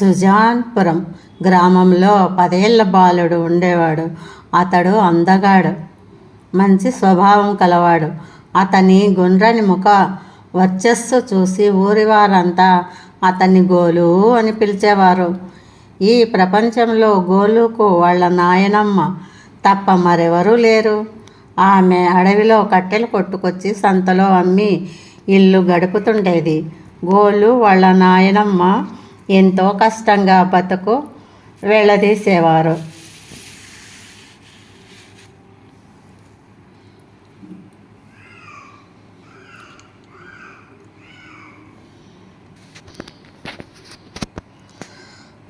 సుజాన్పురం గ్రామంలో పదేళ్ళ బాలుడు ఉండేవాడు. అతడు అందగాడు. మంచి స్వభావం కలవాడు. అతని గుండ్రని ముఖ వర్చస్సు చూసి ఊరి వారంతా అతన్ని గోలు అని పిలిచేవారు. ఈ ప్రపంచంలో గోలుకు వాళ్ళ నాయనమ్మ తప్ప మరెవరూ లేరు. ఆమె అడవిలో కట్టెలు కొట్టుకొచ్చి సంతలో అమ్మి ఇల్లు గడుపుతుండేది. గోలు వాళ్ళ నాయనమ్మ ఎంతో కష్టంగా బతుకు వెళ్ళదీసేవారు.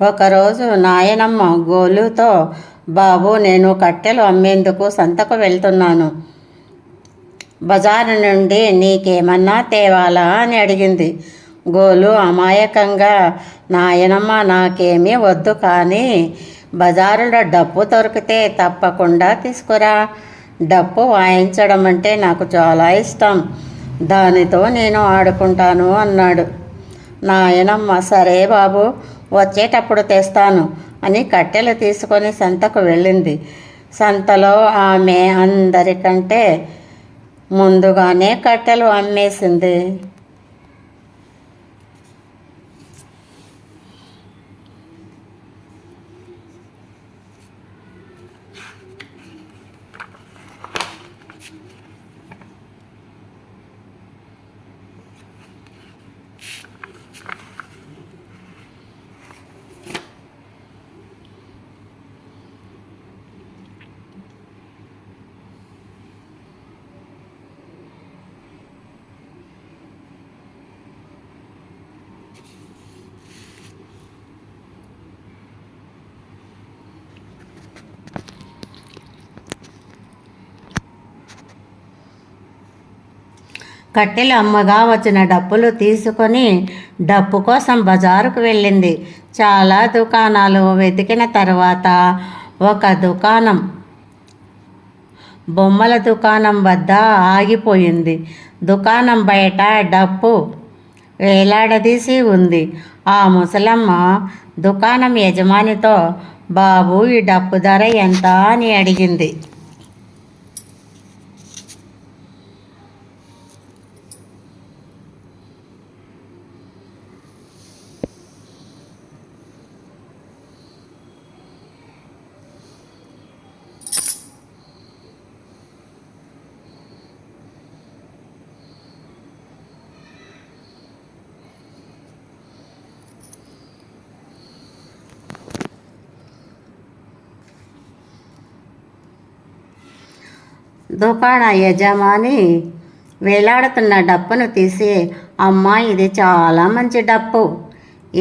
ఒకరోజు నాయనమ్మ గోలుతో బాబు నేను కట్టెలు అమ్మేందుకు సంతకు వెళ్తున్నాను. బజారు నుండి నీకేమన్నా తేవాలా? అని అడిగింది. గోలు అమాయకంగా నాయనమ్మ నాకేమీ వద్దు కానీ బజారులో డప్పు దొరికితే తప్పకుండా తీసుకురా. డప్పు వాయించడం అంటే నాకు చాలా ఇష్టం. దానితో నేను ఆడుకుంటాను అన్నాడు. నాయనమ్మ సరే బాబు వచ్చేటప్పుడు తెస్తాను అని కట్టెలు తీసుకొని సంతకు వెళ్ళింది. సంతలో ఆమె అందరికంటే ముందుగానే కట్టెలు అమ్మేసింది. కట్టెలు అమ్మగా వచ్చిన డప్పులు తీసుకొని డప్పు కోసం బజారుకు వెళ్ళింది. చాలా దుకాణాలు వెతికిన తర్వాత ఒక దుకాణం బొమ్మల దుకాణం వద్ద ఆగిపోయింది. దుకాణం బయట డప్పు వేలాడదీసి ఉంది. ఆ ముసలమ్మ దుకాణం యజమానితో బాబు ఈ డప్పు ధర ఎంత? అని అడిగింది. దుకాణ యజమాని వేలాడుతున్న డప్పును తీసి అమ్మ ఇది చాలా మంచి డప్పు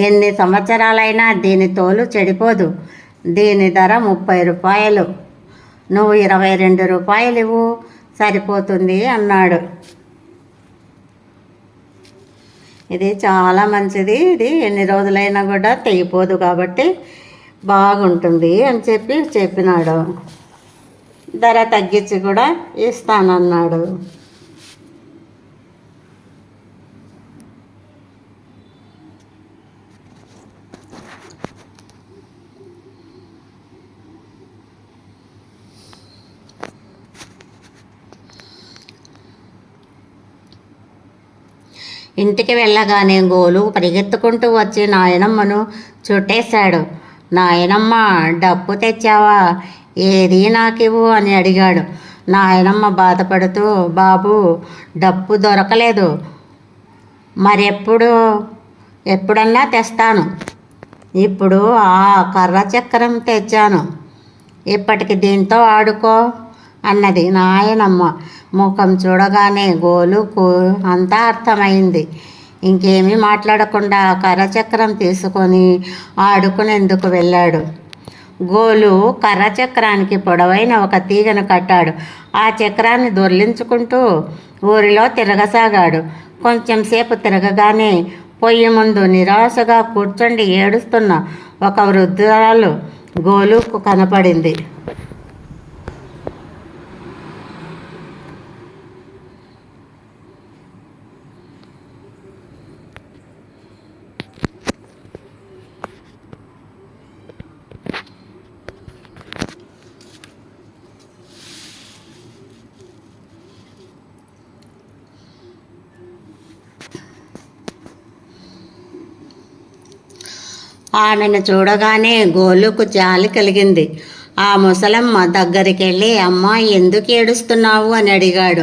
ఎన్ని సంవత్సరాలైనా దీని తోలు చెడిపోదు. దీని ధర ముప్పై రూపాయలు. నువ్వు ఇరవై రెండు రూపాయలు ఇవ్వు. సరిపోతుంది అన్నాడు. ఇది చాలా మంచిది. ఇది ఎన్ని రోజులైనా కూడా తెగిపోదు కాబట్టి బాగుంటుంది అని చెప్పి చెప్పినాడు. ధర తగ్గించి కూడా ఇస్తానన్నాడు. ఇంటికి వెళ్ళగానే గోలు పరిగెత్తుకుంటూ వచ్చి నాయనమ్మను చుట్టేశాడు. నాయనమ్మ డప్పు తెచ్చావా? ఏది నాకివ్వు? అని అడిగాడు. నాయనమ్మ బాధపడుతూ బాబు డప్పు దొరకలేదు. మరెప్పుడు? ఎప్పుడన్నా తెస్తాను. ఇప్పుడు ఆ కర్ర చక్రం తెచ్చాను. ఇప్పటికి దీంతో ఆడుకో అన్నది నాయనమ్మ. ముఖం చూడగానే గోలుకు అంతా అర్థమైంది. ఇంకేమీ మాట్లాడకుండా కర్రచక్రం తీసుకొని ఆడుకునేందుకు వెళ్ళాడు. గోలు కర్రచక్రానికి పొడవైన ఒక తీగను కట్టాడు. ఆ చక్రాన్ని దొర్లించుకుంటూ ఊరిలో తిరగసాగాడు. కొంచెం సేపు తిరగగానే పొయ్యి ముందు నిరాశగా కూర్చుండి ఏడుస్తున్న ఒక వృద్ధురాలు గోలుకు కనపడింది. ఆమెను చూడగానే గోలుకు జాలి కలిగింది. ఆ ముసలమ్మ దగ్గరికి వెళ్ళి అమ్మ ఎందుకు ఏడుస్తున్నావు? అని అడిగాడు.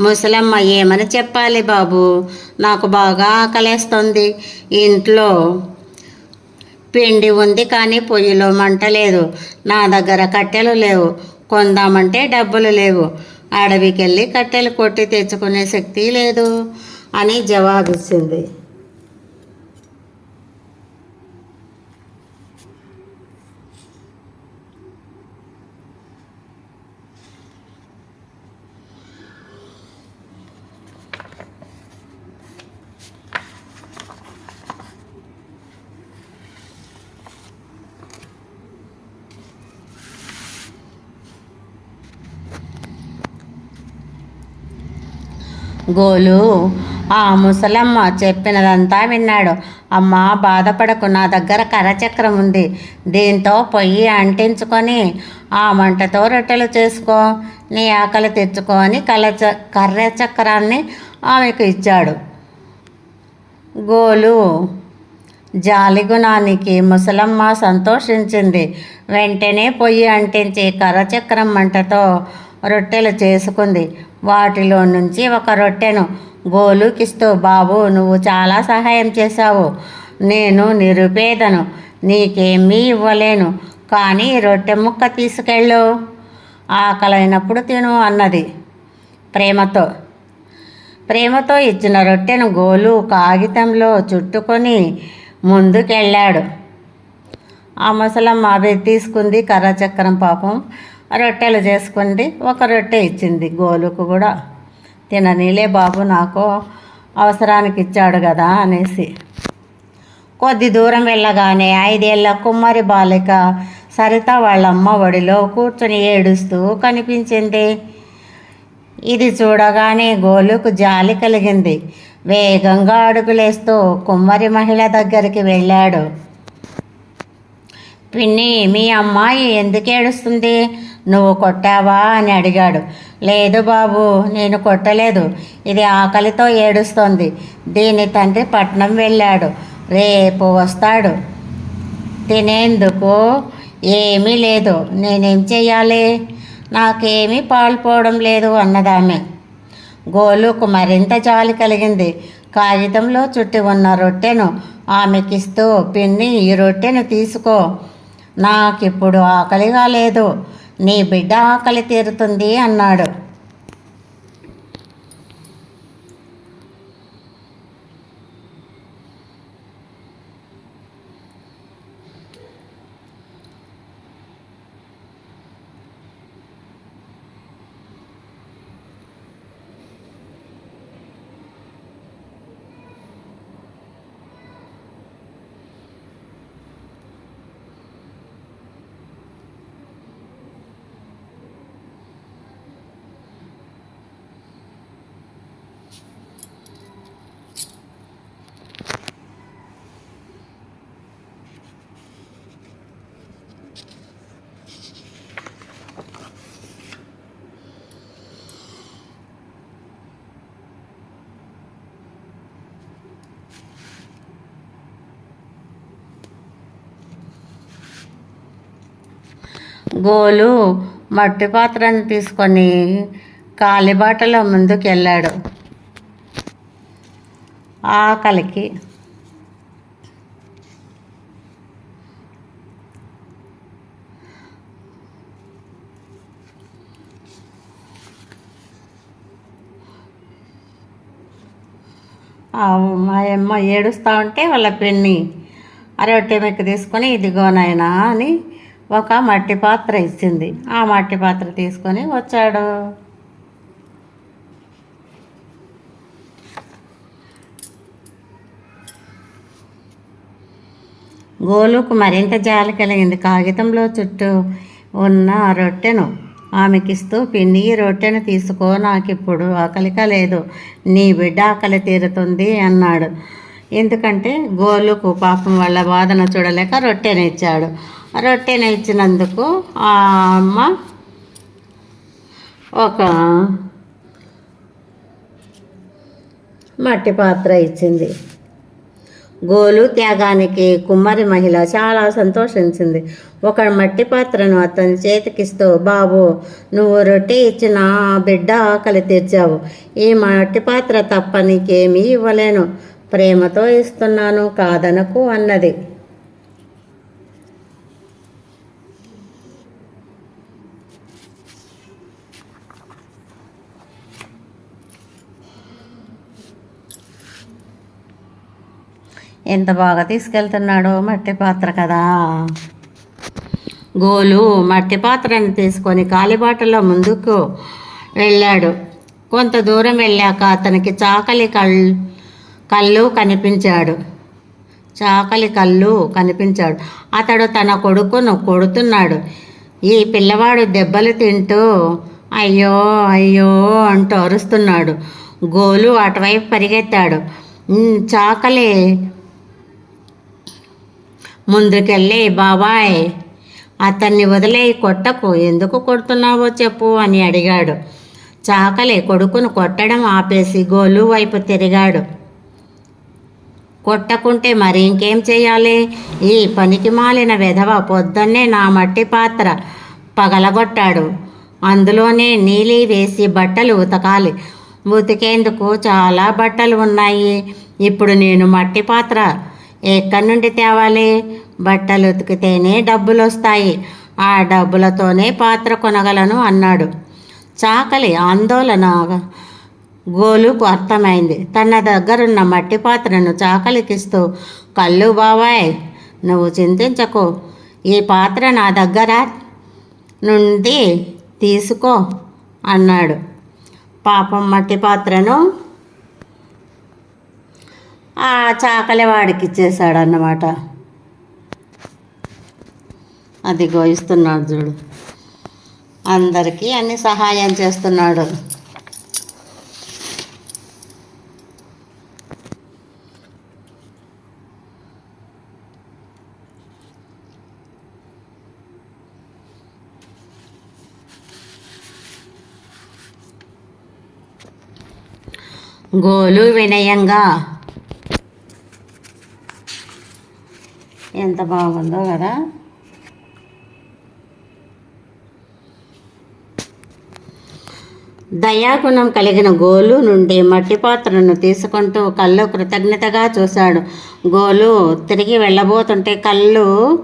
ముసలమ్మ ఏమని చెప్పాలి బాబు? నాకు బాగా ఆకలేస్తుంది. ఇంట్లో పిండి ఉంది కానీ పొయ్యిలో మంట లేదు. నా దగ్గర కట్టెలు లేవు. కొందామంటే డబ్బులు లేవు. అడవికి వెళ్ళి కట్టెలు కొట్టి తెచ్చుకునే శక్తి లేదు అని జవాబిచ్చింది. గోలు. ఆ ముసలమ్మ చెప్పినదంతా విన్నాడు. అమ్మ బాధపడకు నా దగ్గర కర్రచక్రం ఉంది. దీంతో పొయ్యి అంటించుకొని ఆ మంటతో రొట్టెలు చేసుకో. నీ ఆకలి తెచ్చుకో అని కలచ కర్ర చక్రాన్ని ఆమెకు ఇచ్చాడు. గోలు జాలిగుణానికి ముసలమ్మ సంతోషించింది. వెంటనే పొయ్యి అంటించి కర్రచక్రం మంటతో రొట్టెలు చేసుకుంది. వాటిలో నుంచి ఒక రొట్టెను గోలుకిస్తూ బాబు నువ్వు చాలా సహాయం చేశావు. నేను నిరుపేదను. నీకేమీ ఇవ్వలేను. కానీ రొట్టె ముక్క తీసుకెళ్ళు. ఆకలైనప్పుడు తిను అన్నది ప్రేమతో. ప్రేమతో ఇచ్చిన రొట్టెను గోలు కాగితంలో చుట్టుకొని ముందుకెళ్ళాడు. ఆ ముసలమ్మ అవి తీసుకుంది కర్రచక్రం పాపం. రొట్టెలు చేసుకుంది. ఒక రొట్టె ఇచ్చింది గోలుకు కూడా. తిననీలే బాబు నాకు అవసరానికి ఇచ్చాడు కదా అనేసి. కొద్ది దూరం వెళ్ళగానే ఐదేళ్ళ కుమ్మరి బాలిక సరిత వాళ్ళమ్మ ఒడిలో కూర్చొని ఏడుస్తూ కనిపించింది. ఇది చూడగానే గోలుకు జాలి కలిగింది. వేగంగా అడుగులేస్తూ కుమ్మరి మహిళ దగ్గరికి వెళ్ళాడు. పిన్ని మీ అమ్మాయి ఎందుకు ఏడుస్తుంది? నువ్వు కొట్టావా? అని అడిగాడు. లేదు బాబు నేను కొట్టలేదు. ఇది ఆకలితో ఏడుస్తోంది. దీని తండ్రి పట్నం వెళ్ళాడు. రేపు వస్తాడు. తినేందుకు ఏమీ లేదు. నేనేం చేయాలి నాకేమీ పాల్పోవడం లేదు అన్నదామె. గోలుకు మరింత జాలి కలిగింది. కాగితంలో చుట్టి ఉన్న రొట్టెను ఆమెకిస్తూ పిన్ని ఈ రొట్టెను తీసుకో. నాకిప్పుడు ఆకలిగా లేదు. నీ బిడ్డ ఆకలి తీరుతుంది అన్నాడు. గోలు మట్టి పాత్రను తీసుకొని కాలిబాటలో ముందుకు వెళ్ళాడు ఆకలికి మా అమ్మ ఏడుస్తూ ఉంటే వాళ్ళ పెన్ని అరవట్టి మెక్కి తీసుకొని ఇదిగో నాయనా అని ఒక మట్టి పాత్ర ఇచ్చింది. ఆ మట్టి పాత్ర తీసుకొని వచ్చాడు. గోలుకు మరింత జాలి కలిగింది. కాగితంలో చుట్టూ ఉన్న రొట్టెను ఆమెకిస్తూ పిన్ని ఈ రొట్టెను తీసుకో నాకిప్పుడు ఆకలిక లేదు. నీ బిడ్డ ఆకలి తీరుతుంది అన్నాడు. ఎందుకంటే గోలుకు పాపం వాళ్ళ బాధను చూడలేక రొట్టెను ఇచ్చాడు. రొట్టెను ఇచ్చినందుకు ఆ అమ్మ ఒక మట్టి పాత్ర ఇచ్చింది. గోలు త్యాగానికి కుమ్మరి మహిళ చాలా సంతోషించింది. ఒక మట్టి పాత్రను అతని చేతికిస్తూ బాబు నువ్వు రొట్టె ఇచ్చిన బిడ్డ ఆకలి తెచ్చావు ఈ మట్టి పాత్ర తప్ప నీకేమీ ఇవ్వలేను. ప్రేమతో ఇస్తున్నాను కాదనకు అన్నది. ఎంత బాగా తీసుకెళ్తున్నాడో మట్టి పాత్ర కదా. గోలు మట్టి పాత్రను తీసుకొని కాలిబాటలో ముందుకు వెళ్ళాడు. కొంత దూరం వెళ్ళాక అతనికి చాకలి కళ్ళు కళ్ళు కనిపించాడు. చాకలి కళ్ళు కనిపించాడు. అతడు తన కొడుకును కొడుతున్నాడు. ఈ పిల్లవాడు దెబ్బలు తింటూ అయ్యో అయ్యో అంటూ అరుస్తున్నాడు. గోలు అటువైపు పరిగెత్తాడు. చాకలి ముందుకెళ్ళి బాబాయ్ అతన్ని వదిలే కొట్టకు. ఎందుకు కొడుతున్నావో చెప్పు అని అడిగాడు. చాకలి కొడుకును కొట్టడం ఆపేసి గోలు వైపు తిరిగాడు. కొట్టకుంటే మరి ఇంకేం చేయాలి ఈ పనికి మాలిన విధవ పొద్దున్నే నా మట్టి పాత్ర పగలగొట్టాడు. అందులోనే నీలి వేసి బట్టలు ఉతకాలి. ఉతికేందుకు చాలా బట్టలు ఉన్నాయి. ఇప్పుడు నేను మట్టి పాత్ర ఎక్కడి నుండి తేవాలి? బట్టలు ఉతికితేనే డబ్బులు వస్తాయి ఆ డబ్బులతోనే పాత్ర కొనగలను అన్నాడు. చాకలి ఆందోళన గోలుకు అర్థమైంది. తన దగ్గరున్న మట్టి పాత్రను చాకలికిస్తూ కళ్ళు బావాయ్ నువ్వు చింతించకు. ఈ పాత్ర నా దగ్గర నుండి తీసుకో అన్నాడు. పాపం మట్టి పాత్రను ఆ చాకలి వాడికి ఇచ్చేసాడు అన్నమాట అది గోయిస్తున్నాడు చూడు. అందరికీ అన్ని సహాయం చేస్తున్నాడు. గోలు వినయంగా ఎంత బాగుందో కదా. దయాగుణం కలిగిన గోలు నుండి మట్టి పాత్రను తీసుకుంటూ కళ్ళు కృతజ్ఞతగా చూశాడు. గోలు తిరిగి వెళ్ళబోతుంటే కళ్ళు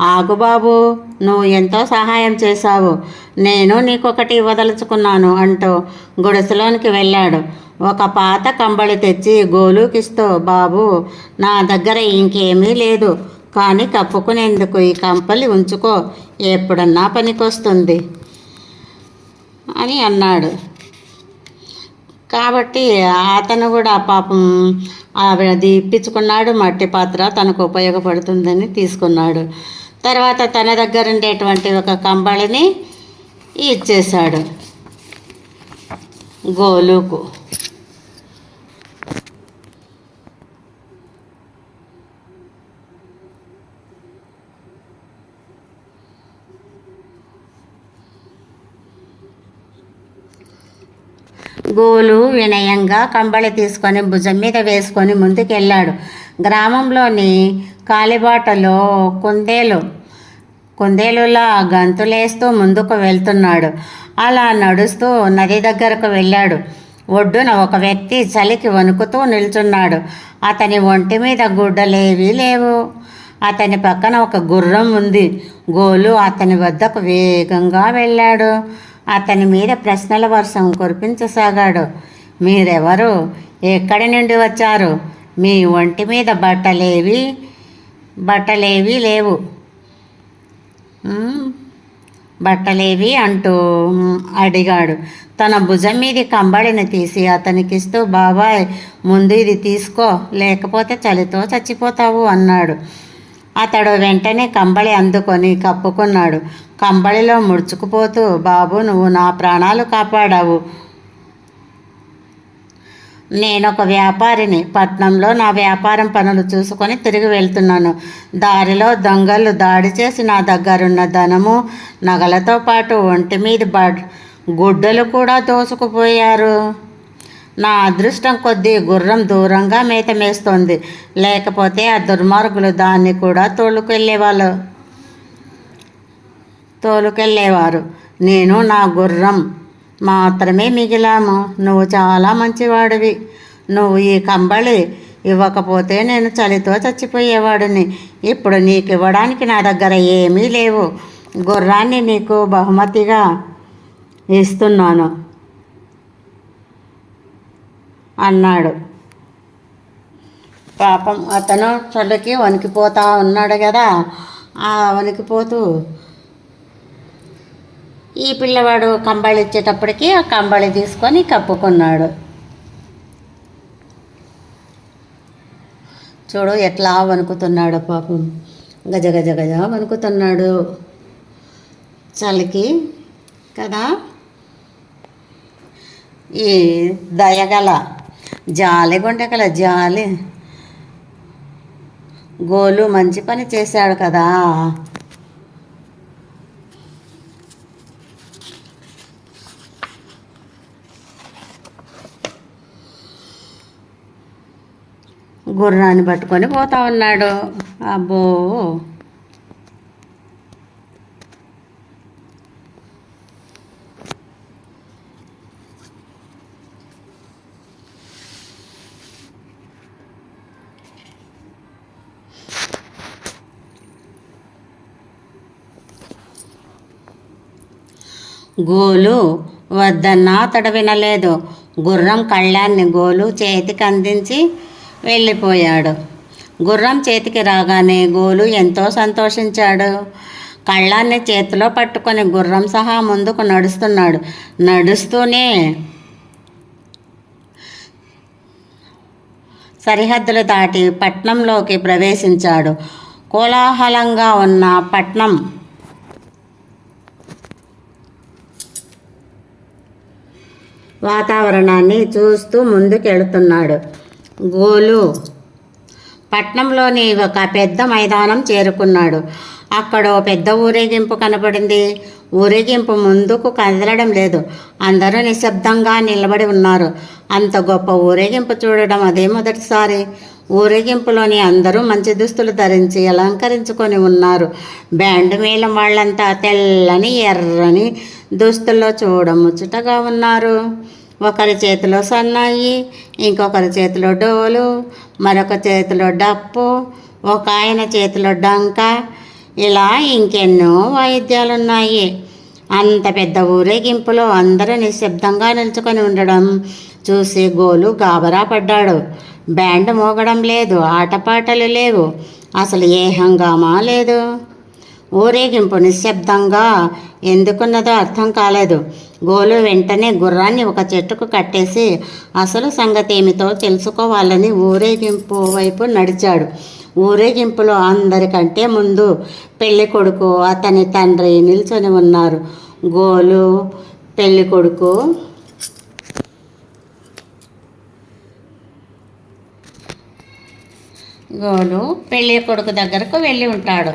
ఆగుబాబు నువ్వు ఎంతో సహాయం చేశావు. నేను నీకొకటి ఇవ్వదలుచుకున్నాను అంటూ గుడిసెలోనికి వెళ్ళాడు. ఒక పాత కంబళి తెచ్చి గోలుకిస్తూ బాబు నా దగ్గర ఇంకేమీ లేదు. కానీ కప్పుకునేందుకు ఈ కంపలి ఉంచుకో. ఎప్పుడన్నా పనికొస్తుంది. అని అన్నాడు. కాబట్టి అతను కూడా పాపం అది ఇప్పించుకున్నాడు మట్టి పాత్ర తనకు ఉపయోగపడుతుందని తీసుకున్నాడు. తర్వాత తన దగ్గర ఉండేటువంటి ఒక కంబళిని ఇచ్చేశాడు. గోలుకు. గోలు వినయంగా కంబళి తీసుకొని భుజం మీద వేసుకొని ముందుకెళ్ళాడు. గ్రామంలోని కాలిబాటలో కుందేలు కుందేలులా గంతులేస్తూ ముందుకు వెళ్తున్నాడు. అలా నడుస్తూ నది దగ్గరకు వెళ్ళాడు. ఒడ్డున ఒక వ్యక్తి చలికి వణుకుతూ నిల్చున్నాడు. అతని ఒంటి మీద గుడ్డలేవీ లేవు. అతని పక్కన ఒక గుర్రం ఉంది. గోలు అతని వద్దకు వేగంగా వెళ్ళాడు. అతని మీద ప్రశ్నల వర్షం కురిపించసాగాడు. మీరెవరు? ఎక్కడి నుండి వచ్చారు? మీ ఒంటి మీద బట్టలేవి? బట్టలేవి లేవు. బట్టలేవి అంటూ అడిగాడు. తన భుజం మీది కంబళిని తీసి అతనికిస్తూ బాబాయ్ ముందు ఇది తీసుకో లేకపోతే చలితో చచ్చిపోతావు అన్నాడు. అతడు వెంటనే కంబళి అందుకొని కప్పుకున్నాడు. కంబళిలో ముడుచుకుపోతూ బాబు నువ్వు నా ప్రాణాలు కాపాడావు. నేనొక వ్యాపారిని. పట్నంలో నా వ్యాపారం పనులు చూసుకొని తిరిగి వెళ్తున్నాను. దారిలో దొంగలు దాడి చేసి నా దగ్గరున్న ధనము నగలతో పాటు ఒంటి మీద బడ్ గుడ్డలు కూడా దోసుకుపోయారు. నా అదృష్టం కొద్దీ గుర్రం దూరంగా మేత మేస్తోంది. లేకపోతే ఆ దుర్మార్గులు దాన్ని కూడా తోలుకెళ్ళేవాళ్ళు. తోలుకెళ్ళేవారు. నేను నా గుర్రం మాత్రమే మిగిలాము. నువ్వు చాలా మంచివాడివి. నువ్వు ఈ కంబళి ఇవ్వకపోతే నేను చలితో చచ్చిపోయేవాడిని. ఇప్పుడు నీకు ఇవ్వడానికి నా దగ్గర ఏమీ లేవు. గుర్రాన్ని నీకు బహుమతిగా ఇస్తున్నాను. అన్నాడు. పాపం అతను చలికి వణికిపోతా ఉన్నాడు కదా. ఆ వణికిపోతూ ఈ పిల్లవాడు కంబళి ఇచ్చేటప్పటికి ఆ కంబళి తీసుకొని కప్పుకున్నాడు. చూడు ఎట్లా వణుకుతున్నాడు పాపం. గజ గజ గజ వణుకుతున్నాడు. చలికి కదా. ఈ దయగల జాలి కదా జాలి. గోలు మంచి పని చేశాడు కదా. గుర్రాన్ని పట్టుకొని పోతా ఉన్నాడు. అబ్బో. గోలు వద్దన్నా అతడు వినలేదు గుర్రం కళ్ళాన్ని గోలు చేతికి అందించి వెళ్ళిపోయాడు. గుర్రం చేతికి రాగానే గోలు ఎంతో సంతోషించాడు. కళ్ళాన్ని చేతిలో పట్టుకొని గుర్రం సహా ముందుకు నడుస్తున్నాడు. నడుస్తూనే సరిహద్దులు దాటి పట్నంలోకి ప్రవేశించాడు. కోలాహలంగా ఉన్న పట్నం వాతావరణాన్ని చూస్తూ ముందుకెళుతున్నాడు. గోలు పట్నంలోని ఒక పెద్ద మైదానం చేరుకున్నాడు. అక్కడ పెద్ద ఊరేగింపు కనపడింది. ఊరేగింపు ముందుకు కదలడం లేదు. అందరూ నిశ్శబ్దంగా నిలబడి ఉన్నారు. అంత గొప్ప ఊరేగింపు చూడడం అదే మొదటిసారి. ఊరేగింపులోని అందరూ మంచి దుస్తులు ధరించి అలంకరించుకొని ఉన్నారు. బ్యాండ్ మేళం వాళ్ళంతా తెల్లని ఎర్రని దుస్తుల్లో చూడముచ్చటగా ఉన్నారు. ఒకరి చేతిలో సన్నాయి ఇంకొకరి చేతిలో డోలు మరొక చేతిలో డప్పు ఒక ఆయన చేతిలో డంక ఇలా ఇంకెన్నో వాయిద్యాలు ఉన్నాయి అంత పెద్ద ఊరేగింపులో అందరూ నిశ్శబ్దంగా నిల్చుకొని ఉండడం చూసి గోలు గాబరా పడ్డాడు. బ్యాండ్ మోగడం లేదు ఆటపాటలు లేవు అసలు ఏ హంగామా లేదు. ఊరేగింపు నిశ్శబ్దంగా ఎందుకున్నదో అర్థం కాలేదు. గోలు వెంటనే గుర్రాన్ని ఒక చెట్టుకు కట్టేసి అసలు సంగతి ఏమిటో తెలుసుకోవాలని ఊరేగింపు వైపు నడిచాడు. ఊరేగింపులో అందరికంటే ముందు పెళ్ళి కొడుకు అతని తండ్రి నిల్చొని ఉన్నారు. గోలు పెళ్ళి కొడుకు గోలు పెళ్ళి కొడుకు దగ్గరకు వెళ్ళి ఉంటాడు.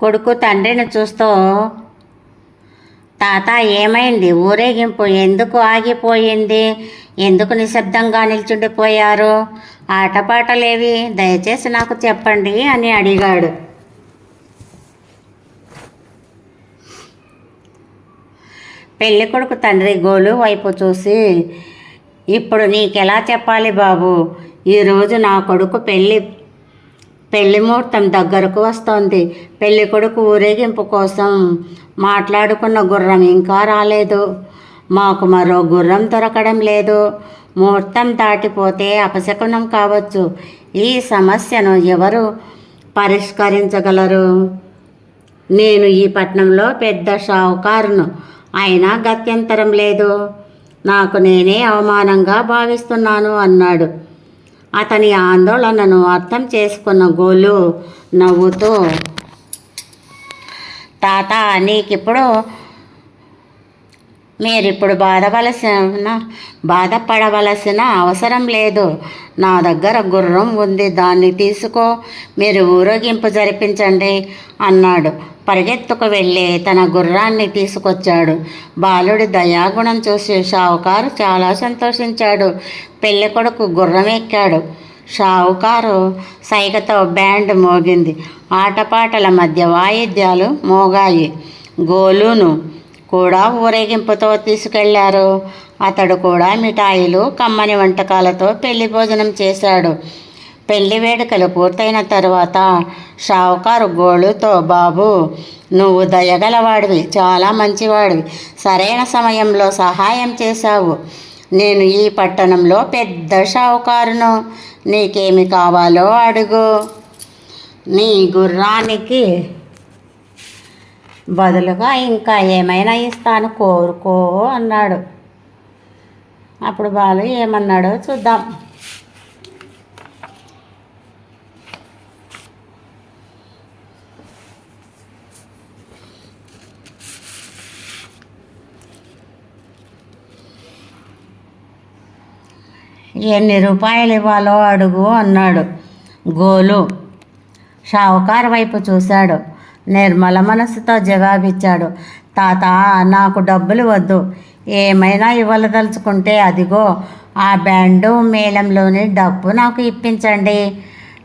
కొడుకు తండ్రిని చూస్తూ తాత ఏమైంది? ఊరేగింపు ఎందుకు ఆగిపోయింది? ఎందుకు నిశ్శబ్దంగా నిల్చుండిపోయారు? ఆటపాటలేవి? దయచేసి నాకు చెప్పండి అని అడిగాడు. పెళ్ళి కొడుకు తండ్రి గోలు వైపు చూసి ఇప్పుడు నీకెలా చెప్పాలి బాబు? ఈరోజు నా కొడుకు పెళ్ళి పెళ్ళి ముహూర్తం దగ్గరకు వస్తోంది. పెళ్ళి కొడుకు ఊరేగింపు కోసం మాట్లాడుకున్న గుర్రం ఇంకా రాలేదు. మాకు మరో గుర్రం దొరకడం లేదు. ముహూర్తం దాటిపోతే అపశకునం కావచ్చు. ఈ సమస్యను ఎవరు పరిష్కరించగలరు? నేను ఈ పట్నంలో పెద్ద షావుకారును. అయినా గత్యంతరం లేదు. నాకు నేనే అవమానంగా భావిస్తున్నాను అన్నాడు. అతని ఆందోళనను అర్థం చేసుకున్న గోలు నవ్వుతూ తాత నీకిప్పుడు మీరిప్పుడు బాధవలసిన బాధపడవలసిన అవసరం లేదు. నా దగ్గర గుర్రం ఉంది దాన్ని తీసుకో. మీరు ఊరేగింపు జరిపించండి అన్నాడు. పరిగెత్తుకు వెళ్ళి తన గుర్రాన్ని తీసుకొచ్చాడు. బాలుడి దయాగుణం చూసి షావుకారు చాలా సంతోషించాడు. పెళ్ళికొడుకు గుర్రం ఎక్కాడు. షావుకారు సైగతో బ్యాండ్ మోగింది. ఆటపాటల మధ్య వాయిద్యాలు మోగాయి. గోలును కూడా ఊరేగింపుతో తీసుకెళ్ళారు. అతడు కూడా మిఠాయిలు కమ్మని వంటకాలతో పెళ్ళి భోజనం చేశాడు. పెళ్ళి వేడుకలు పూర్తయిన తర్వాత షావుకారు గోళుతో బాబు నువ్వు దయగలవాడివి చాలా మంచివాడివి. సరైన సమయంలో సహాయం చేశావు. నేను ఈ పట్టణంలో పెద్ద షావుకారును. నీకేమి కావాలో అడుగు. నీ గుర్రానికి బదులుగా ఇంకా ఏమైనా ఇస్తాను కోరుకో అన్నాడు. అప్పుడు బాలు ఏమన్నాడో చూద్దాం. ఎన్ని రూపాయలు ఇవ్వాలో అడుగు అన్నాడు. గోలు షావుకారు వైపు చూశాడు. నిర్మల మనసుతో జవాబిచ్చాడు. తాత నాకు డబ్బులు వద్దు. ఏమైనా ఇవ్వలదలుచుకుంటే అదిగో ఆ బ్యాండు మేళంలోని డబ్బు నాకు ఇప్పించండి.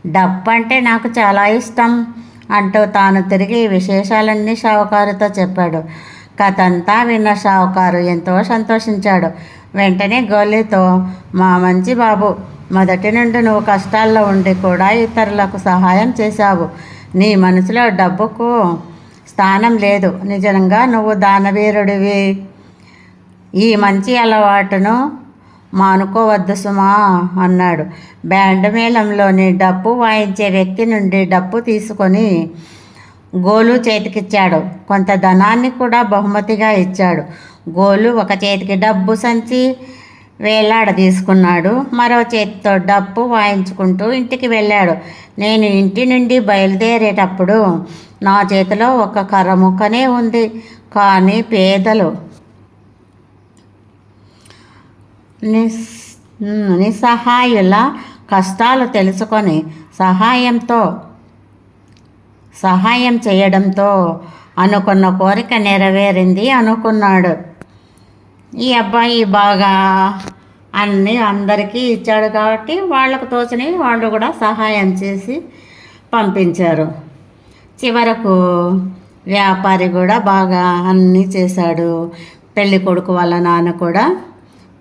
డబ్బు అంటే నాకు చాలా ఇష్టం అంటూ తాను తిరిగి విశేషాలన్నీ షావుకారుతో చెప్పాడు. కథంతా విన్న షావుకారు ఎంతో సంతోషించాడు. వెంటనే గోలితో మా మంచి బాబు మొదటి నుండి నువ్వు కష్టాల్లో ఉండి కూడా ఇతరులకు సహాయం చేశావు. నీ మనసులో డబ్బుకు స్థానం లేదు. నిజంగా నువ్వు దానవీరుడివి. ఈ మంచి అలవాటును మానుకోవద్దు సుమా అన్నాడు. బ్యాండ్ మేళంలోని డప్పు వాయించే వ్యక్తి నుండి డప్పు తీసుకొని గోలు చేతికిచ్చాడు. కొంత ధనాన్ని కూడా బహుమతిగా ఇచ్చాడు. గోలు ఒక చేతికి డబ్బు సంచి వేలాడ తీసుకున్నాడు. మరో చేతితో డప్పు వాయించుకుంటూ ఇంటికి వెళ్ళాడు. నేను ఇంటి నుండి బయలుదేరేటప్పుడు నా చేతిలో ఒక కర్ర ముక్కనే ఉంది. కానీ పేదలు నిస్ నిస్సహాయుల కష్టాలు తెలుసుకొని సహాయంతో సహాయం చేయడంతో అనుకున్న కోరిక నెరవేరింది అనుకున్నాడు. ఈ అబ్బాయి బాగా అన్నీ అందరికీ ఇచ్చాడు కాబట్టి వాళ్ళకు తోచినవి వాళ్ళు కూడా సహాయం చేసి పంపించారు. చివరకు వ్యాపారి కూడా బాగా అన్నీ చేశాడు. పెళ్ళి కొడుకు వాళ్ళ నాన్న కూడా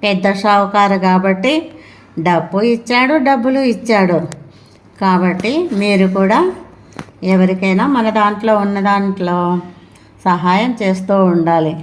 పెద్ద షావుకారు కాబట్టి డబ్బు ఇచ్చాడు డబ్బులు ఇచ్చాడు. కాబట్టి మీరు కూడా ఎవరికైనా మన దాంట్లో ఉన్న దాంట్లో సహాయం చేస్తూ ఉండాలి.